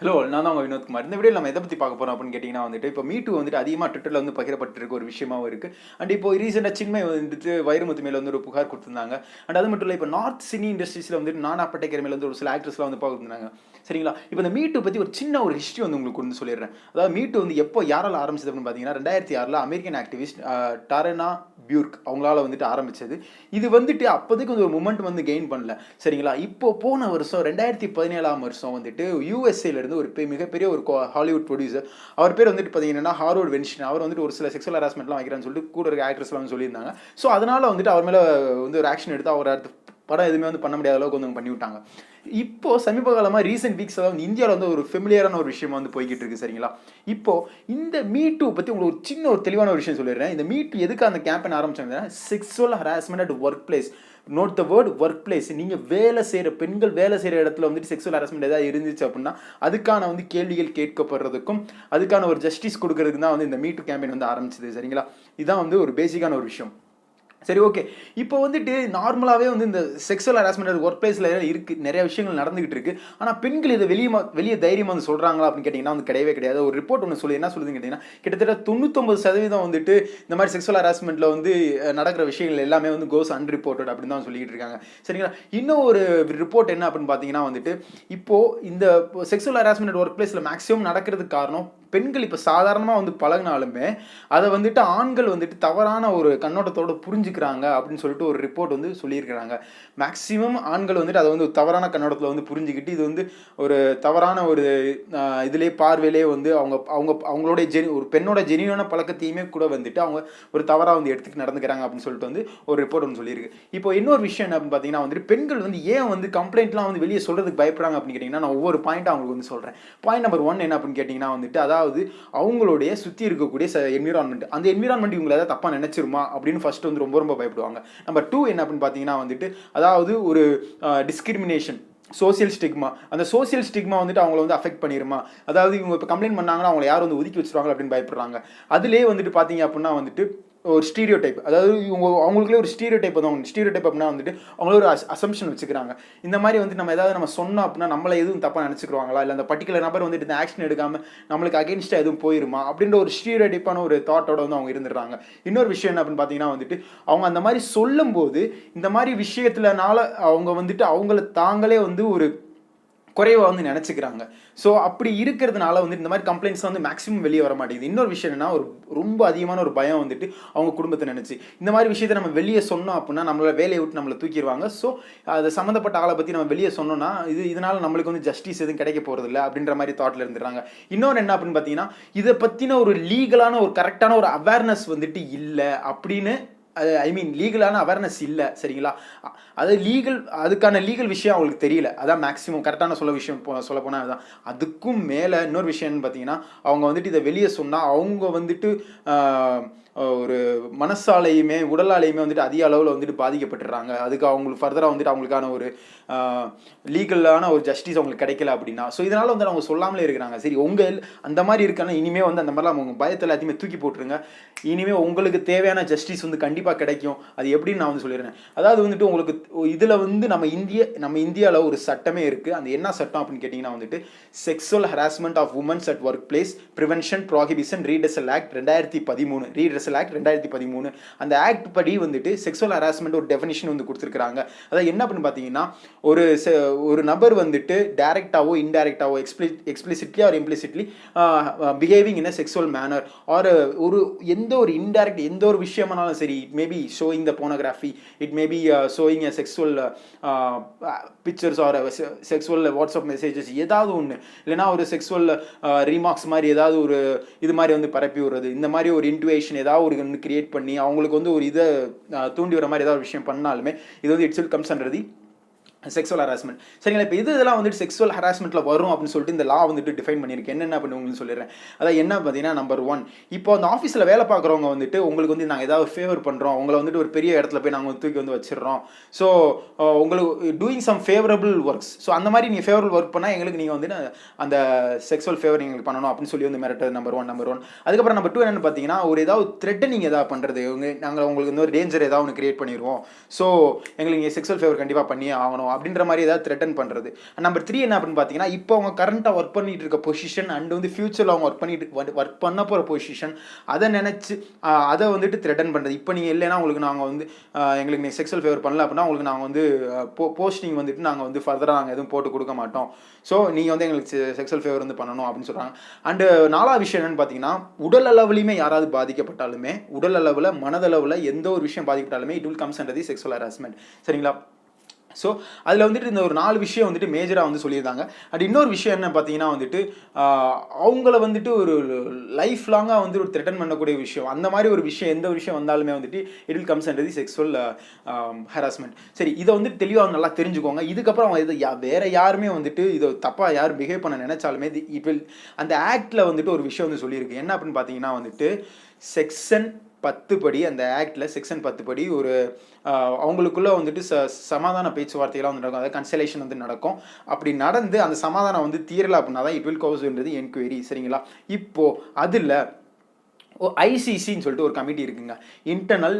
Hello நான் தான் உங்கள் வினோத்குமார். இந்த வீடியோ நம்ம எதை பற்றி பார்க்க போகிறோம் அப்படின்னு கேட்டிங்கன்னா வந்துட்டு இப்போ மீட்டு வந்துட்டு அதிகமாக ட்விட்டரில் வந்து பகிரப்பட்டிருக்க ஒரு விஷயமாவும் இருக்குது அண்ட் இப்போ ரீசெண்டாக சின்மை வந்துட்டு வைரமுத்து மேலே வந்து ஒரு புகார் கொடுத்துருந்தாங்க. அண்ட் அது மட்டும் இல்லை இப்போ நார்த் சினி இண்டஸ்ட்ரீஸில் வந்துட்டு நானா பட்டேக்கர் மேலே வந்து ஒரு சில ஆக்ட்ரஸ்லாம் வந்து பார்த்துருந்தாங்க சரிங்களா? இப்போ இந்த மீட்டு பற்றி ஒரு சின்ன ஒரு ஹிஸ்ட்ரி வந்து உங்களுக்கு வந்து சொல்லிடுறேன். அதாவது மீட்டு வந்து எப்போ யாரால் ஆரம்பிச்சது அப்படின்னு பார்த்தீங்கன்னா ரெண்டாயிரத்தி ஆறில் அமெரிக்கன் ஆக்டிவிஸ்ட் டரனா பியூர்க் அவங்களால வந்துட்டு ஆரம்பிச்சது. இது வந்துட்டு அப்போதைக்கு வந்து ஒரு மூமெண்ட் வந்து கெயின் பண்ணல. சரிங்களா? இப்போ போன வருஷம் ரெண்டாயிரத்தி பதினேழாம் வருஷம் வந்துட்டு யூஎஸ்ஏலேருந்து ஒரு பெ- மிகப்பெரிய ஒரு கோ- ஹாலிவுட் ப்ரொடியூசர் அவர் பேர் வந்துட்டு பார்த்தீங்கன்னா ஹார்வர்ட் வென்ஷன் அவர் வந்துட்டு ஒரு சில செக்ஸுவல் ஹராஸ்மெண்ட்லாம் வைக்கிறான்னு சொல்லிட்டு கூட இருக்க ஆக்ட்ரஸ்லாம் சொல்லியிருந்தாங்க. ஸோ அதனால் வந்துட்டு அவர் மேலே வந்து ஒரு ஆக்ஷன் எடுத்து அவர் அடுத்து படம் எதுவுமே வந்து பண்ண முடியாத அளவுக்கு வந்து பண்ணி விட்டாங்க இப்போ சமீப காலமாக ரீசெண்ட் வீக்ஸ் வந்து இந்தியாவில் வந்து ஒரு ஃபெமிலியரான ஒரு விஷயம் வந்து போய்கிட்டு இருக்கு சரிங்களா? இப்போ இந்த மீட்டு பற்றி உங்களுக்கு ஒரு சின்ன ஒரு தெளிவான ஒரு விஷயம் சொல்லிடுறேன். இந்த மீட்டு எதுக்கு அந்த campaign ஆரம்பிச்சாங்கன்னா sexual harassment at work place note the word work place நீங்கள் வேலை செய்கிற பெண்கள் வேலை செய்கிற இடத்துல வந்துட்டு செக்ஸுவல் ஹராஸ்மெண்ட் ஏதாவது இருந்துச்சு அப்படின்னா அதுக்கான வந்து கேள்விகள் கேட்கப்படுறதுக்கும் அதுக்கான ஒரு ஜஸ்டிஸ் கொடுக்கறதுக்கு தான் வந்து இந்த மீட்டு கேம்பெயின் வந்து ஆரம்பிச்சது சரிங்களா? இதுதான் வந்து ஒரு பேசிக்கான ஒரு விஷயம். சரி ஓகே இப்போ வந்துட்டு நார்மலாகவே வந்து இந்த செக்ஸுவல் ஹராஸ்மெண்ட் ஒர்க் பிளேஸில் இருக்குது நிறைய விஷயங்கள் நடந்துகிட்டு இருக்குது ஆனால் பெண்கள் இதை வெளியே வெளியே தைரியமாக வந்து சொல்கிறாங்களா அப்படின்னு கேட்டிங்கன்னா வந்து கிடையவே கிடையாது. ஒரு ரிப்போர்ட் ஒன்று சொல்லி என்ன சொல்லுதுன்னு கேட்டிங்கன்னா கிட்டத்தட்ட தொண்ணூத்தொம்பது சதவீதம் வந்துட்டு இந்த மாதிரி செக்ஸுவல் ஹராஸ்மெண்ட்டில் வந்து நடக்கிற விஷயங்கள் எல்லாமே வந்து கோஸ் அன்ரிப்போர்ட்டட் அப்படின்னு தான் சொல்லிட்டு இருக்காங்க. சரிங்களா? இன்னும் ஒரு ரிப்போர்ட் என்ன அப்படின்னு பார்த்தீங்கன்னா வந்துட்டு இப்போது இந்த செக்ஸுவல் ஹராஸ்மெண்ட் ஒர்க் பிளேஸில் மேக்ஸிமம் நடக்கிறதுக்கு காரணம் பெண்கள் இப்போ சாதாரணமாக வந்து பழகினாலுமே அதை வந்துட்டு ஆண்கள் வந்துட்டு தவறான ஒரு கண்ணோட்டத்தோடு புரிஞ்சுக்கிறாங்க அப்படின்னு சொல்லிட்டு ஒரு ரிப்போர்ட் வந்து சொல்லியிருக்கிறாங்க. மேக்ஸிமம் ஆண்கள் வந்துட்டு அதை வந்து தவறான கண்ணோட்டத்தில் வந்து புரிஞ்சுக்கிட்டு இது வந்து ஒரு தவறான ஒரு இதிலே பார்வையிலே வந்து அவங்க அவங்க அவங்களுடைய ஜெனி ஒரு பெண்ணோட ஜெனியூனான பழக்கத்தையுமே கூட வந்துட்டு அவங்க ஒரு தவறாக வந்து எடுத்துட்டு நடந்துக்கிறாங்க அப்படின்னு சொல்லிட்டு வந்து ஒரு ரிப்போர்ட் ஒன்று சொல்லியிருக்கு. இப்போ இன்னொரு விஷயம் என்ன அப்படின்னு பார்த்தீங்கன்னா வந்துட்டு பெண்கள் வந்து ஏன் வந்து கம்ப்ளைண்ட்லாம் வந்து வெளியே சொல்கிறதுக்கு பயப்படுறாங்க அப்படின்னு கேட்டிங்கன்னா நான் ஒவ்வொரு பாயிண்ட்டாக அவங்களுக்கு வந்து சொல்கிறேன் பாயிண்ட் நம்பர் ஒன் என்ன அப்படின்னு கேட்டிங்கன்னா வந்துட்டு அதாவது அவங்களுடைய சுற்றி இருக்கக்கூடிய என்விரான்மெண்ட் அந்த என்விரான்மெண்ட் இவங்களை ஏதாவது தப்பாக நினச்சிருமா? அப்படின்னு ஃபஸ்ட்டு வந்து ரொம்ப ரொம்ப பயப்படுவாங்க. நம்பர் டூ என்ன அப்படின்னு பார்த்தீங்கன்னா வந்துட்டு அதாவது ஒரு டிஸ்கிரிமினேஷன் சோசியல் ஸ்டிக்மா அந்த சோசியல் ஸ்டிக்மா வந்துட்டு அவங்கள வந்து அஃபெக்ட் பண்ணிடுமா அதாவது இவங்க இப்போ கம்ப்ளைண்ட் பண்ணாங்கன்னா அவங்களை யார் வந்து ஒதுக்கி வச்சுருவாங்க அப்படின்னு பயப்படுறாங்க. அதுலேயே வந்துட்டு பார்த்தீங்க அப்படின்னா வந்துட்டு ஒரு ஸ்டீரியோ டைப் அதாவது இவங்க அவங்களுக்குள்ளே ஒரு ஸ்டீரியோ டைப் வந்து அவங்க ஸ்டீரியோ டைப் அப்படின்னா வந்துட்டு அவங்கள ஒரு அசம்ஷன் வச்சுக்கிறாங்க. இந்த மாதிரி வந்து நம்ம ஏதாவது நம்ம சொன்னோம் அப்படின்னா நம்மளை எதுவும் தப்பாக நினச்சிக்கிறாங்களா இல்லை அந்த பர்டிகுலர் நபர் வந்துட்டு இந்த ஆக்ஷன் எடுக்காமல் நம்மளுக்கு அகேன்ஸ்டாக எதுவும் போயிருமா? அப்படின்ற ஒரு ஸ்டீரியோ டைப்பான ஒரு தாட்டோட வந்து அவங்க இருந்துடுறாங்க. இன்னொரு விஷயம் என்ன அப்படின்னு பார்த்தீங்கன்னா வந்துட்டு அவங்க அந்த மாதிரி சொல்லும்போது இந்த மாதிரி விஷயத்துலனால அவங்க வந்துட்டு அவங்கள தாங்களே வந்து ஒரு குறைவாக வந்து நினச்சிக்கிறாங்க. ஸோ அப்படி இருக்கிறதுனால வந்து இந்த மாதிரி கம்ப்ளைண்ட்ஸ் வந்து மேக்ஸிமம் வெளியே வர மாட்டேங்குது. இன்னொரு விஷயம் என்னன்னா ஒரு ரொம்ப அதிகமான ஒரு பயம் வந்துட்டு அவங்க குடும்பத்தை நினச்சி. இந்த மாதிரி விஷயத்தை நம்ம வெளியே சொன்னோம் அப்படின்னா நம்மளை வேலையை விட்டு நம்மளை தூக்கிடுவாங்க. ஸோ அது சம்மந்தப்பட்ட ஆளை பற்றி நம்ம வெளியே சொன்னோம்னா இது இதனால் நம்மளுக்கு வந்து ஜஸ்டிஸ் எதுவும் கிடைக்க போகிறதில்ல அப்படின்ற மாதிரி தாட்டில் இருந்துடுறாங்க. இன்னொன்று என்ன அப்படின்னு பார்த்தீங்கன்னா இதை பற்றின ஒரு லீகலான ஒரு கரெக்டான ஒரு அவேர்னஸ் வந்துட்டு இல்லை அப்படின்னு அது ஐ மீன் லீகலான அவேர்னஸ் இல்லை சரிங்களா? அது லீகல் அதுக்கான லீகல் விஷயம் அவங்களுக்கு தெரியல. அதான் மேக்ஸிமம் கரெக்டான சொல்ல விஷயம் சொல்ல போனால் அதுதான். அதுக்கும் மேலே இன்னொரு விஷயம்னு பார்த்தீங்கன்னா அவங்க வந்துட்டு இதை வெளியே சொன்னால் அவங்க வந்துட்டு ஒரு மனசாலையுமே உடலாலையுமே வந்துட்டு அதிக அளவில் வந்துட்டு பாதிக்கப்பட்டுடுறாங்க அதுக்கு அவங்களுக்கு ஃபர்தராக வந்துட்டு அவங்களுக்கான ஒரு லீகலான ஒரு ஜஸ்டிஸ் அவங்களுக்கு கிடைக்கல அப்படின்னா. ஸோ இதனால் வந்து அவங்க சொல்லாமலே இருக்கிறாங்க. சரி உங்கள் அந்த மாதிரி இருக்கானா இனிமே வந்து அந்த மாதிரிலாம் அவங்க பயத்தை எல்லாத்தையுமே தூக்கி போட்டுருங்க. இனிமே உங்களுக்கு தேவையான ஜஸ்டிஸ் வந்து கண்டிப்பாக கிடைக்கும். அது எப்படின்னு நான் வந்து சொல்லிடுறேன். அதாவது வந்துட்டு உங்களுக்கு இதில் வந்து நம்ம இந்திய நம்ம இந்தியாவில் ஒரு சட்டமே இருக்குது அந்த என்ன சட்டம் அப்படின்னு கேட்டிங்கன்னா வந்துட்டு sexual harassment of womens at work place prevention prohibition redressal act ரெண்டாயிரத்தி பதிமூணு. ரீடெசல் ஆக்ட் ரெண்டாயிரத்தி பதிமூணு. அந்த ஆக்ட் படி வந்துட்டு செக்ஸுவல் ஹராஸ்மெண்ட் ஒரு டெஃபினிஷன் வந்து கொடுத்துருக்காங்க அதாவது என்ன அப்படின்னு பார்த்தீங்கன்னா ஒரு ஒரு நபர் வந்துட்டு டேரெக்டாகவோ இன்டைரக்டாவோ எக்ஸ்பிளி explicitly or implicitly behaving in a sexual manner or ஒரு எந்த எந்த ஒரு இன்டைரக்ட் எந்த ஒரு விஷயமானாலும் சரி it maybe showing the pornography it maybe showing a sexual pictures or sexual WhatsApp messages ஏதாவது ஒன்று இல்லைனா ஒரு செக்ஸுவல் ரீமார்க்ஸ் uh, மாதிரி ஏதாவது ஒரு இது மாதிரி வந்து பரப்பி விடுறது. இந்த மாதிரி ஒரு இன்டுவேஷன் ஏதாவது ஒரு ஒன்று கிரியேட் பண்ணி அவங்களுக்கு வந்து ஒரு இதை uh, தூண்டி வர மாதிரி ஏதாவது ஒரு விஷயம் பண்ணாலுமே இது வந்து it's will comes sexual harassment சரிங்களா? இப்போ இது இதெல்லாம் வந்துட்டு செக்ஸுவல் ஹராஸ்மெண்ட்டில் வரும் அப்படின்னு சொல்லிட்டு இந்த லா வந்துட்டு டிஃபைன் பண்ணியிருக்கு. என்னென்ன பண்ணுவோம்னு சொல்லிடுறேன். அதான் என்ன பார்த்தீங்கன்னா நம்பர் ஒன் இப்போ அந்த ஆஃபீஸில் வேலை பார்க்குறவங்க வந்துட்டு உங்களுக்கு வந்து நாங்கள் ஏதாவது ஃபேவர் பண்ணுறோம் உங்களை வந்துட்டு ஒரு பெரிய இடத்துல போய் நாங்கள் தூக்கி வந்து வச்சிடுறோம். ஸோ உங்களுக்கு doing some favourable works so அந்த மாதிரி நீங்கள் ஃபேவரபிள் ஒர்க் பண்ணால் எங்களுக்கு நீங்கள் வந்துட்டு அந்த செக்ஸுவல் ஃபேவர் எங்களுக்கு பண்ணணும் அப்படின்னு சொல்லி வந்து மிரட்டது நம்பர் ஒன் நம்பர் ஒன் அதுக்கப்புறம் நம்பர் டூ என்னென்னு பார்த்தீங்கன்னா ஒரு ஏதாவது த்ரெட்டனிங் ஏதாவது பண்ணுறது உங்க நாங்கள் உங்களுக்கு வந்து ஒரு டேஞ்சர் ஏதாவது ஒன்று கிரியேட் பண்ணிடுவோம். ஸோ எங்களுக்கு நீங்கள் செக்ஸுவல் ஃபேவர் கண்டிப்பாக பண்ணியே ஆகணும். அப்படின்ற மாதிரி ஏதாவது த்ரெட்டன் பண்ணுறது நம்பர் த்ரீ என்ன அப்படின்னு பார்த்தீங்கன்னா இப்போ அவங்க கரண்ட்டாக ஒர்க் பண்ணிட்டு இருக்க பொசிஷன் அண்ட் வந்து ஃபியூச்சரில் அவங்க ஒர்க் பண்ணிட்டு ஒர்க் பண்ண போகிற பொசிஷன் அதை நினச்சி அதை வந்துட்டு த்ரெட்டன் பண்ணுறது இப்போ நீங்கள் இல்லைன்னா உங்களுக்கு நாங்கள் வந்து எங்களுக்கு நீங்கள் செக்ஸுவல் ஃபேவர் பண்ணல அப்படின்னா உங்களுக்கு நாங்கள் வந்து போ போஸ்டிங் வந்துட்டு நாங்கள் வந்து ஃபர்தராக நாங்கள் எதுவும் போட்டு கொடுக்க மாட்டோம். ஸோ நீங்கள் வந்து எங்களுக்கு செக்ஸுவல் ஃபேவர் வந்து பண்ணணும் அப்படின்னு சொல்கிறாங்க அண்டு நாலாவது விஷயம் என்னென்னு பார்த்தீங்கன்னா உடல் அளவுலையுமே யாராவது பாதிக்கப்பட்டாலுமே உடல் அளவில் மனதளவில் எந்த ஒரு விஷயம் பாதிக்கப்பட்டாலுமே it will comes and the sexual harassment சரிங்களா? ஸோ அதில் வந்துட்டு இந்த ஒரு நாலு விஷயம் வந்துட்டு மேஜராக வந்து சொல்லியிருந்தாங்க அண்ட் இன்னொரு விஷயம் என்ன பார்த்தீங்கன்னா வந்துட்டு அவங்கள வந்துட்டு ஒரு லைஃப் லாங்காக வந்து ஒரு த்ரெட்டன் பண்ணக்கூடிய விஷயம். அந்த மாதிரி ஒரு விஷயம் எந்த ஒரு விஷயம் வந்தாலுமே வந்துட்டு it will comes under the sexual harassment சரி இதை வந்து தெளிவாக நல்லா தெரிஞ்சுக்கோங்க. இதுக்கப்புறம் அவங்க இதை வேறு யாருமே வந்துட்டு இதை தப்பாக யார் பிஹேவ் பண்ண நினைச்சாலுமே இட் வில் அந்த ஆக்டில் வந்துட்டு ஒரு விஷயம் வந்து சொல்லியிருக்கு. என்ன அப்படின்னு பார்த்தீங்கன்னா வந்துட்டு செக்ஷன் பத்து படி அந்த ஆக்டில் செக்ஷன் பத்து படி ஒரு அவங்களுக்குள்ளே வந்துட்டு ச சமாதான பேச்சுவார்த்தைகள்லாம் வந்து நடக்கும். அதாவது கன்சலேஷன் வந்து நடக்கும். அப்படி நடந்து அந்த சமாதானம் வந்து தீரலை அப்படின்னா தான் இட் வில் கவுஸ்ன்றது என்கொயரி சரிங்களா? இப்போது அதில் ஐசிசின்னு சொல்லிட்டு ஒரு கமிட்டி இருக்குங்க. இன்டர்னல்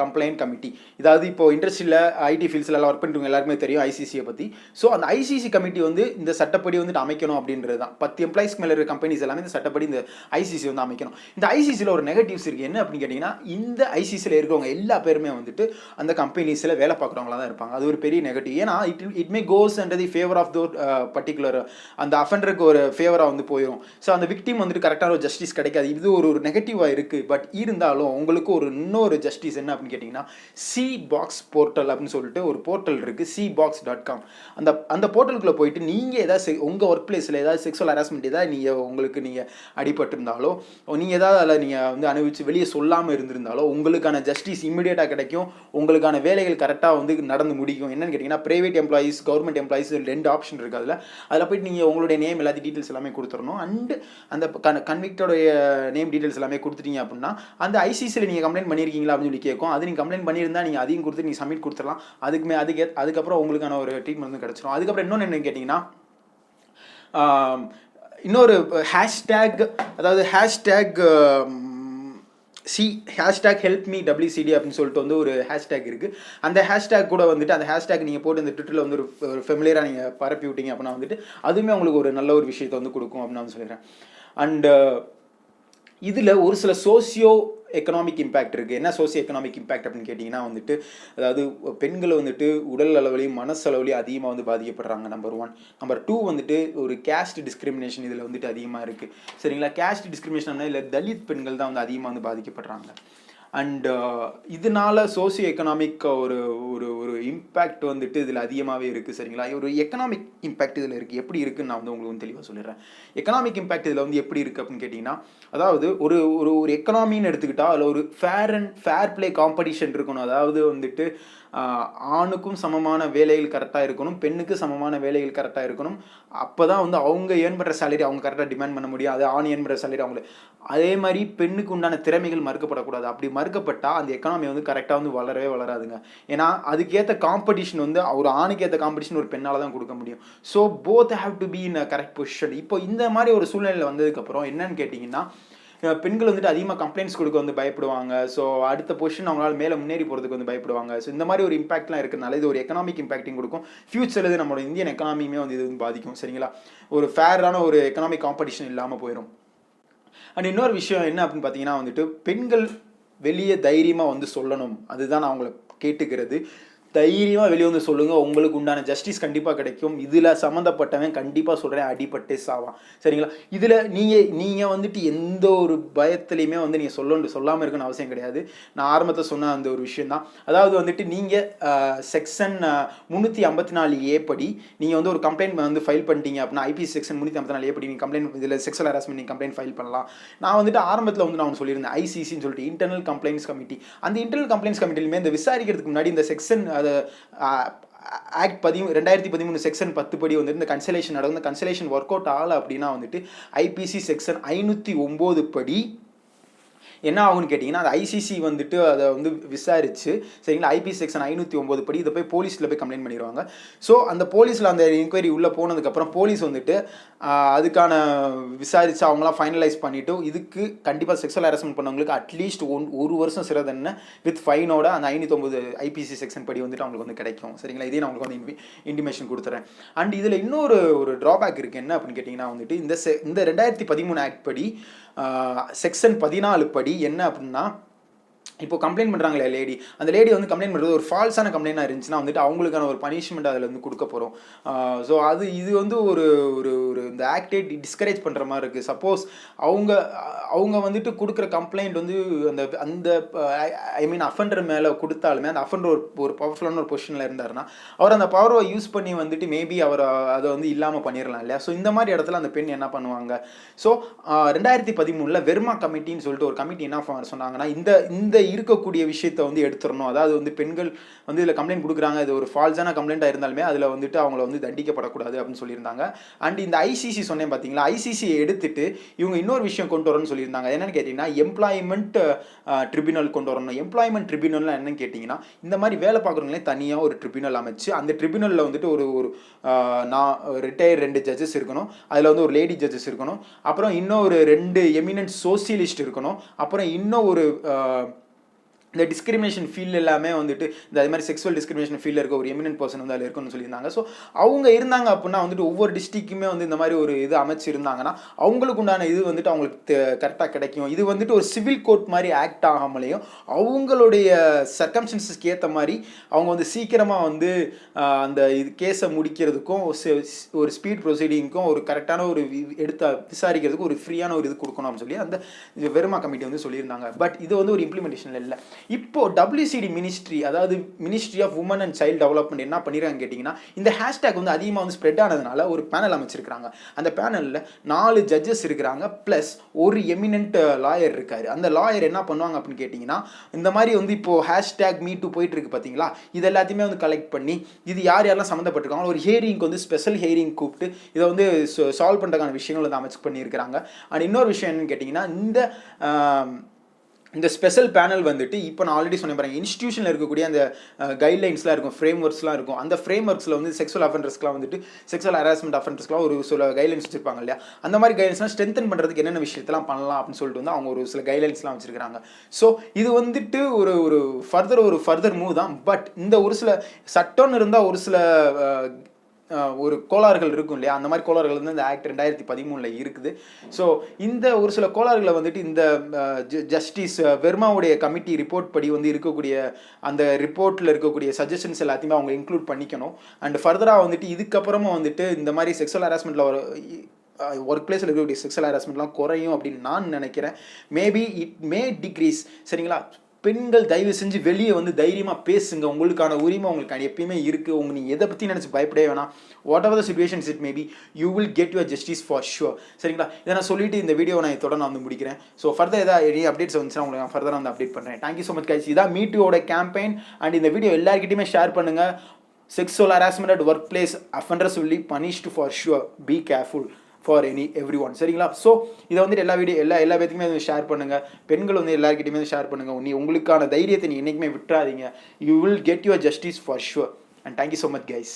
கம்ப்ளைண்ட் கமிட்டி இதாவது இப்போ இண்டஸ்ட்ரியில் ஐடி ஃபீல்ட்ஸில் எல்லாம் ஒர்க் பண்ணுறவங்க எல்லாருக்குமே தெரியும் ஐசிசியை பற்றி ஸோ அந்த ஐசிசி கமிட்டி வந்து இந்த சட்டப்படி வந்துட்டு அமைக்கணும் அப்படின்றது தான். பத்து எம்ப்ளாயிஸ்க்கு மேலே இருக்கிற கம்பெனிஸ் எல்லாமே இந்த சட்டப்படி இந்த ஐசிசி வந்து அமைக்கணும். இந்த ஐசிசியில் ஒரு நெகட்டிவ்ஸ் இருக்குது என்ன அப்படின்னு கேட்டிங்கன்னா இந்த ஐசிசியில் இருக்கிறவங்க எல்லா பேருமே வந்துட்டு அந்த கம்பெனிஸில் வேலை பார்க்குறவங்களா தான் இருப்பாங்க. அது ஒரு பெரிய நெகட்டிவ் ஏன்னா it it may goes and the favour of their particular அந்த அஃபண்டருக்கு ஒரு ஃபேவராக வந்து போயிடும் ஸோ அந்த விக்டிம் வந்துட்டு கரெக்டான ஒரு ஜஸ்டிஸ் கிடைக்காது. இது ஒரு நெகட்டிவ் நெகட்டிவாக இருக்குது பட் இருந்தாலும் உங்களுக்கு ஒரு இன்னொரு ஜஸ்டிஸ் என்ன அப்படின்னு கேட்டிங்கன்னா சி பாக்ஸ் போர்ட்டல் அப்படின்னு சொல்லிட்டு ஒரு போர்ட்டல் இருக்குது சி பாக்ஸ் டாட் காம் அந்த அந்த போர்ட்டலுக்குள்ளே போயிட்டு நீங்கள் ஏதாவது உங்கள் ஒர்க் பிளேஸில் ஏதாவது செக்ஸுவல் ஹராஸ்மெண்ட் ஏதாவது நீங்கள் உங்களுக்கு நீங்கள் அடிபட்டிருந்தாலோ நீங்கள் ஏதாவது அதில் நீங்கள் வந்து அனுபவிச்சு வெளியே சொல்லாமல் இருந்திருந்தாலோ உங்களுக்கான ஜஸ்டிஸ் இம்மிடியேட்டாக கிடைக்கும் உங்களுக்கான வேலைகள் கரெக்டாக வந்து நடந்து முடிக்கும். என்னென்னு கேட்டிங்கன்னா ப்ரைவேட் எம்ப்ளாயீஸ் கவர்மெண்ட் எம்ப்ளாயீஸ் ரெண்டு ஆப்ஷன் இருக்குது அதில். அதில் போயிட்டு நீங்கள் உங்களுடைய நேம் எல்லாத்தையும் டீட்டெயில்ஸ் எல்லாமே கொடுத்துடணும். அண்டு அந்த கன் கன்விக்டோடைய நேம் டீட்டெயில்ஸ் எல்லாமே கொடுத்துட்டீங்க அப்படின்னா அந்த ஐசிசியில் நீங்கள் கம்ப்ளைண்ட் பண்ணியிருக்கீங்களா அப்படின்னு சொல்லி கேட்கும். அது நீங்கள் கம்ப்ளைண்ட் பண்ணியிருந்தா நீங்கள் அதையும் கொடுத்து நீங்கள் சப்மிட் கொடுத்துடலாம். அதுக்குமே அதுக்கு அதுக்கப்புறம் உங்களுக்கான ஒரு ட்ரீட்மெண்ட் வந்து கிடச்சிரும். அதுக்கப்புறம் இன்னொன்று என்ன கேட்டிங்கன்னா இன்னொரு ஹேஷ்டேக் அதாவது hashtag C hashtag help me WCD அப்படின்னு சொல்லிட்டு வந்து ஒரு ஹேஷ்டேக் இருக்குது அந்த ஹேஷ்டேக் கூட வந்துட்டு அந்த ஹேஷ்டேக் நீங்கள் போட்டு இந்த ட்விட்டரில் வந்து ஒரு ஒரு ஃபெமிலியராக நீங்கள் பரப்பி விட்டீங்க அப்படின்னா வந்துட்டு அதுவுமே உங்களுக்கு ஒரு நல்ல ஒரு விஷயத்தை வந்து கொடுக்கும் அப்படின்னு நான் சொல்லிடுறேன் அண்டு இதில் ஒரு சில சோசியோ எக்கனாமிக் இம்பேக்ட் இருக்குது என்ன சோசியோ எக்கனாமிக் இம்பேக்ட் அப்படின்னு கேட்டிங்கன்னா வந்துட்டு அதாவது பெண்கள் வந்துட்டு உடல் அளவுலையும் மனசளவுலையும் அதிகமாக வந்து பாதிக்கப்படுறாங்க நம்பர் ஒன் நம்பர் டூ வந்துட்டு ஒரு கேஸ்ட் டிஸ்கிரிமினேஷன் இதில் வந்துட்டு அதிகமாக இருக்குது சரிங்களா? கேஸ்ட் டிஸ்கிரிமினேஷன் இல்லை தலித் பெண்கள் தான் வந்து அதிகமாக வந்து பாதிக்கப்படுறாங்க. அண்ட் uh, இதனால சோசியோ எக்கனாமிக் ஒரு ஒரு ஒரு இம்பேக்ட் வந்துட்டு இதில் அதிகமாகவே இருக்குது சரிங்களா? ஒரு எக்கனாமிக் இம்பேக்ட் இதில் இருக்குது எப்படி இருக்குன்னு நான் வந்து உங்களுக்கு வந்து தெளிவாக சொல்லிடுறேன். எக்கனாமிக் இம்பேக்ட் இதில் வந்து எப்படி இருக்குது அப்படின்னு கேட்டிங்கன்னா அதாவது ஒரு ஒரு ஒரு எக்கனாமின்னு எடுத்துக்கிட்டால் அதில் ஒரு fair and fair play competition இருக்கணும். அதாவது வந்துட்டு ஆணுக்கும் சமமான வேலைகள் கரெக்டாக இருக்கணும் பெண்ணுக்கு சமமான வேலைகள் கரெக்டாக இருக்கணும். அப்போ தான் வந்து அவங்க ஏர்ன் பண்ணுற சேலரி அவங்க கரெக்டாக டிமாண்ட் பண்ண முடியும். அது ஆண் ஏர்ன் பண்ணுற சேலரி அவங்கள. அதே மாதிரி பெண்ணுக்கு உண்டான திறமைகள் மறுக்கப்படக்கூடாது. அப்படி மறுக்கப்பட்டால் அந்த எக்கனாமி வந்து கரெக்டாக வந்து வளரவே வளராதுங்க. ஏன்னா அதுக்கேற்ற காம்படிஷன் வந்து ஒரு ஆணுக்கு ஏற்ற காம்படிஷன் ஒரு பெண்ணால் தான் கொடுக்க முடியும். So both have to be in a correct position இப்போ இந்த மாதிரி ஒரு சூழ்நிலையில் வந்ததுக்கப்புறம் என்னன்னு கேட்டிங்கன்னா பெண்கள் வந்துட்டு அதிகமாக கம்ப்ளைண்ட்ஸ் கொடுக்க வந்து பயப்படுவாங்க. ஸோ அடுத்த பொசிஷன் அவங்களால மேலே முன்னேறி போகிறதுக்கு வந்து பயப்படுவாங்க. ஸோ இந்த மாதிரி ஒரு இம்பாக்ட்லாம் இருக்கிறனால இது ஒரு எக்கனாமிக் இம்பாக்டிங் கொடுக்கும். ஃபியூச்சரில் இது நம்மளோட இந்தியன் எக்கனாமியுமே வந்து இது வந்து பாதிக்கும் சரிங்களா? ஒரு ஃபேரான ஒரு எக்கனாமிக் காம்படிஷன் இல்லாமல் போயிடும் அண்ட் இன்னொரு விஷயம் என்ன அப்படின்னு பார்த்தீங்கன்னா வந்துட்டு பெண்கள் வெளியே தைரியமாக வந்து சொல்லணும். அதுதான் நான் அவங்கள கேட்டுக்கிறது. தைரியமாக வெளியே வந்து சொல்லுங்கள் உங்களுக்கு உண்டான ஜஸ்டிஸ் கண்டிப்பாக கிடைக்கும். இதில் சம்மந்தப்பட்டவன் கண்டிப்பாக சொல்கிறேன் அடிபட்டே சாவான். சரிங்களா? இதில் நீங்கள் நீங்கள் வந்துட்டு எந்த ஒரு பயத்துலையுமே வந்து நீங்கள் சொல்லணும் சொல்லாமல் இருக்கணும்னு அவசியம் கிடையாது. நான் ஆரம்பத்தை சொன்ன அந்த ஒரு விஷயம் தான் அதாவது வந்துட்டு நீங்கள் செக்ஷன் முந்நூற்றி ஐம்பத்தி நாலு ஏ படி நீங்கள் வந்து ஒரு கம்ப்ளைண்ட் வந்து ஃபைல் பண்ணிட்டீங்க அப்படின்னா ஐபி செக்ஷன் முந்நூற்றி ஐம்பத்தி நாலு ஏ படி நீங்கள் கம்ப்ளைண்ட் இதில் செக்ஷுவல் ஹராஸ்மெண்ட் நீங்கள் கம்ப்ளைண்ட் ஃபைல் பண்ணலாம். நான் வந்துட்டு ஆரம்பத்தில் வந்து நான் சொல்லியிருந்தேன். ஐசிசின்னு சொல்லிட்டு இன்டர்னல் கம்ப்ளைண்ட்ஸ் கமிட்டி அந்த இன்டர்னல் கம்ப்ளைண்ட்ஸ் கமிட்டிலுமே இந்த விசாரிக்கிறதுக்கு முன்னாடி இந்த செக்ஷன் அது ஆக்ட் பதிமூ ரெண்டாயிரத்தி பதிமூணு செக்ஷன் பத்து படி வந்துட்டு இந்த கன்சலேஷன் நடக்கும் இந்த கன்சலேஷன் ஒர்க் அவுட் ஆகலை அப்படின்னா வந்துட்டு ஐபிசி செக்ஷன் ஐநூற்றி ஒம்பது படி என்ன ஆகும்னு கேட்டிங்கன்னா அந்த ஐசிசி வந்துட்டு அதை வந்து விசாரிச்சு சரிங்களா ஐபி செக்ஷன் ஐநூற்றி ஒம்பது படி இதை போய் போலீஸில் போய் கம்ப்ளைண்ட் பண்ணிடுவாங்க. ஸோ அந்த போலீஸில் அந்த என்கொயரி உள்ளே போனதுக்கப்புறம் போலீஸ் வந்துட்டு அதுக்கான விசாரித்து அவங்களாம் ஃபைனலைஸ் பண்ணிவிட்டு இதுக்கு கண்டிப்பாக செக்ஷுவல் ஹராஸ்மெண்ட் பண்ணவங்களுக்கு அட்லீஸ்ட் ஒன் ஒரு வருஷம் சிறை தண்டனை வித் ஃபைனோட அந்த ஐநூற்றொம்பது ஐபிசி செக்ஷன் படி வந்துட்டு அவங்களுக்கு வந்து கிடைக்கும். சரிங்களா? இதே நான் உங்களுக்கு வந்து இன்டிமேஷன் கொடுத்துறேன். அண்ட் இதில் இன்னொரு ஒரு ட்ராபேக் இருக்குது என்ன அப்படின்னு கேட்டிங்கன்னா வந்துட்டு இந்த செ இந்த ரெண்டாயிரத்தி பதிமூணு ஆக்ட் படி செக்ஷன் பதினாலு படி என்ன அப்படின்னா இப்போ கம்ப்ளைண்ட் பண்ணுறாங்களே லேடி அந்த லேடி வந்து கம்ப்ளைண்ட் பண்ணுறது ஒரு ஃபால்ஸான கம்ப்ளைண்டாக இருந்துச்சுன்னா வந்துட்டு அவங்களுக்கான ஒரு பனிஷ்மெண்ட் அதில் வந்து கொடுக்க போகிறோம் ஸோ அது இது வந்து ஒரு ஒரு ஒரு இந்த ஆக்டே டிஸ்கரேஜ் பண்ணுற மாதிரி இருக்குது சப்போஸ் அவங்க அவங்க வந்துட்டு கொடுக்குற கம்ப்ளைண்ட் வந்து அந்த அந்த ஐ மீன் அஃபண்டர் மேலே கொடுத்தாலுமே அந்த அஃபண்டர் ஒரு ஒரு பவர்ஃபுல்லான ஒரு பொசிஷனில் இருந்தாருன்னா அவர் அந்த பவரை யூஸ் பண்ணி வந்துட்டு மேபி அவர் அதை வந்து இல்லாமல் பண்ணிடலாம் இல்லையா? ஸோ இந்த மாதிரி இடத்துல அந்த பெண் என்ன பண்ணுவாங்க? ஸோ ரெண்டாயிரத்தி பதிமூணில் வெர்மா கமிட்டின்னு சொல்லிட்டு ஒரு கமிட்டி என்ன சொன்னாங்கன்னா இந்த இந்த இருக்கக்கூடிய விஷயத்தை வந்து எடுத்துடணும். அதாவது வந்து பெண்கள் வந்து இதில் கம்ப்ளைண்ட் கொடுக்குறாங்க இது ஒரு ஃபால்ஸான கம்ப்ளைண்ட்டாக இருந்தாலுமே அதில் வந்துட்டு அவங்கள வந்து தண்டிக்கப்படக்கூடாது அப்படின்னு சொல்லியிருந்தாங்க. அண்ட் இந்த ஐசிசி சொன்னேன் பார்த்தீங்களா ஐசிசி எடுத்துட்டு இவங்க இன்னொரு விஷயம் கொண்டு வரணும்னு சொல்லியிருந்தாங்க. என்னென்னு கேட்டிங்கன்னா எம்ப்ளாய்மெண்ட் ட்ரிபியூனல் கொண்டு வரணும். எம்ப்ளாய்மெண்ட் ட்ரிபியூனல் என்னன்னு கேட்டிங்கன்னா இந்த மாதிரி வேலை பார்க்குறவங்களே தனியாக ஒரு ட்ரிபியூனல் அமைச்சு அந்த ட்ரிபியூனலில் வந்துட்டு ஒரு ஒரு நான் ரிட்டையர் ரெண்டு ஜட்ஜஸ் இருக்கணும். அதில் வந்து ஒரு லேடி ஜட்ஜஸ் இருக்கணும். அப்புறம் இன்னும் ஒரு ரெண்டு எமினன்ட் சோசியலிஸ்ட் இருக்கணும். அப்புறம் இன்னும் ஒரு இந்த டிஸ்கிரிமினேஷன் ஃபீல்டு எல்லாமே வந்துட்டு இந்த அது மாதிரி செக்ஸுவல் டிஸ்கிரிமினேஷன் ஃபீல்டில் இருக்க ஒரு எமினன்ட் பர்சன் வந்து அதில் இருக்குன்னு சொல்லியிருந்தாங்க. ஸோ அவங்க இருந்தாங்க அப்படின்னா வந்துட்டு ஒவ்வொரு டிஸ்ட்ரிக்குமே வந்து இந்த மாதிரி ஒரு இது அமைச்சிருந்தாங்கன்னா அவங்களுக்கு உண்டான இது வந்துட்டு அவங்களுக்கு கரெக்டாக கிடைக்கும். இது வந்துட்டு ஒரு சிவில் கோர்ட் மாதிரி ஆக்ட் ஆகாமலேயும் அவங்களுடைய சர்க்கம்ஸ்டன்சஸ்க்கு ஏற்ற மாதிரி அவங்க வந்து சீக்கிரமாக வந்து அந்த இது கேஸை முடிக்கிறதுக்கும் ஒரு ஒரு ஸ்பீட் ப்ரொசீடிங்க்கும் ஒரு கரெக்டான ஒரு எடுத்த விசாரிக்கிறதுக்கு ஒரு ஃப்ரீயான ஒரு இது கொடுக்கணும் அப்படின்னு சொல்லி அந்த இது வெறுமா கமிட்டி வந்து சொல்லியிருந்தாங்க. பட் இது வந்து ஒரு இம்ப்ளிமெண்டேஷன் இல்லை. இப்போ டபிள்யூசிடி மினிஸ்ட்ரி அதாவது ministry of women and child development என்ன பண்ணிருக்காங்க கேட்டிங்கன்னா இந்த ஹேஷ்டேக் வந்து அதிகமாக வந்து ஸ்ப்ரெட் ஆனதுனால ஒரு பேனல் அமைச்சிருக்கிறாங்க. அந்த பேனலில் நாலு ஜட்ஜஸ் இருக்கிறாங்க ப்ளஸ் ஒரு எமினன்ட் லாயர் இருக்காரு. அந்த லாயர் என்ன பண்ணுவாங்க அப்படின்னு கேட்டிங்கன்னா இந்த மாதிரி வந்து இப்போ ஹேஷ்டேக் மீ டூ போயிட்டு இருக்கு பார்த்தீங்களா இது எல்லாத்தையுமே வந்து கலெக்ட் பண்ணி இது யார் யாரெல்லாம் சம்மந்தப்பட்டிருக்காங்களோ ஒரு ஹியரிங்க்கு வந்து ஸ்பெஷல் ஹியரிங் கூப்பிட்டு இதை வந்து சால்வ் பண்ணுறதுக்கான விஷயங்கள் வந்து அமைச்சு பண்ணியிருக்கிறாங்க. அண்ட் இன்னொரு விஷயம் என்னன்னு கேட்டிங்கன்னா இந்த இந்த ஸ்பெஷல் பேனல் வந்துட்டு இப்போ நான் ஆல்ரெடி சொன்னேன் பாருங்க. இன்ஸ்டியூஷனில் இருக்கக்கூடிய அந்த கைட்லைன்ஸ்லாம் இருக்கும் ஃப்ரேம் ஒர்க்ஸ்லாம் இருக்கும். அந்த ஃப்ரேம் ஒர்க்ஸில் வந்து செக்ஸுவல் அஃபெண்டர்ஸ்க்குலாம் வந்துட்டு செக்ஸுவல் ஹராஸ்மெண்ட் அஃபெண்டர்ஸ்க்குலாம் ஒரு சில கைட்லைன்ஸ் வச்சிருப்பாங்க இல்லையா? அந்த மாதிரி கைட்லைன்ஸ்லாம் ஸ்ட்ரென்தன் பண்ணுறதுக்கு என்னென்ன விஷயத்தெல்லாம் பண்ணலாம் அப்படின்னு சொல்லிட்டு வந்து அவங்க ஒரு சில கைட்லைன்ஸ்லாம் வச்சுருக்காங்க ஸோ இது வந்துட்டு ஒரு ஒரு ஃபர்தர் ஒரு ஃபர்தர் மூவ் தான். பட் இந்த ஒரு சில சட்டம்னு இருந்தால் ஒரு சில ஒரு கோளாறுகள் இருக்கும் இல்லையா? அந்த மாதிரி கோளாறுகள் வந்து இந்த ஆக்ட் ரெண்டாயிரத்தி பதிமூணில் இருக்குது. ஸோ இந்த ஒரு சில கோளாறுகளை வந்துட்டு இந்த ஜஸ்டிஸ் வெர்மாவுடைய கமிட்டி ரிப்போர்ட் படி வந்து இருக்கக்கூடிய அந்த ரிப்போர்ட்டில் இருக்கக்கூடிய சஜஷன்ஸ் எல்லாத்தையுமே அவங்க இன்க்ளூட் பண்ணிக்கணும். அண்ட் ஃபர்தராக வந்துட்டு இதுக்கப்புறமா வந்துட்டு இந்த மாதிரி செக்ஸுவல் ஹராஸ்மெண்ட்டில் ஒரு ஒர்க் பிளேஸில் இருக்கக்கூடிய செக்ஸுவல் ஹராஸ்மெண்ட்லாம் குறையும் அப்படின்னு நான் நினைக்கிறேன். மேபி இட் மே டிக்ரீஸ் சரிங்களா? பெண்கள் தயவு செஞ்சு வெளியே வந்து தைரியமாக பேசுங்க. உங்களுக்கான உரிமை உங்களுக்கு எப்பயுமே இருக்குது உங்க நீங்கள் எதை பற்றி நினச்சி பயப்படவே வேணாம். Whatever the situations it maybe you will get your justice for sure சரிங்களா? இதை நான் சொல்லிட்டு இந்த வீடியோ நான் இதோட நான் வந்து முடிக்கிறேன். ஸோ ஃபர்தர் ஏதாவது எனி அப்டேட்ஸ் வந்துச்சுன்னா உங்களுக்கு நான் ஃபர்தராக வந்து அப்டேட் பண்ணுறேன் தேங்க்யூ ஸோ மச் கைஸ் இதான் மீட்டுவோட கேம்பெயின் அண்ட் இந்த வீடியோ எல்லாருக்கிட்டையுமே ஷேர் பண்ணுங்கள் sexual harassment at work place offenders சொல்லி punished for sure be careful for any every one சரிங்களா? ஸோ இதை வந்துட்டு எல்லா வீடியோ எல்லா எல்லா பேத்துக்குமே ஷேர் பண்ணுங்கள் பெண்கள் வந்து எல்லாருக்கிட்டையுமே ஷேர் பண்ணுங்கள் நீ உங்களுக்கான தைரியத்தை நீ என்றைக்குமே விட்டுறாதீங்க. You will get your justice for sure and thank you so much guys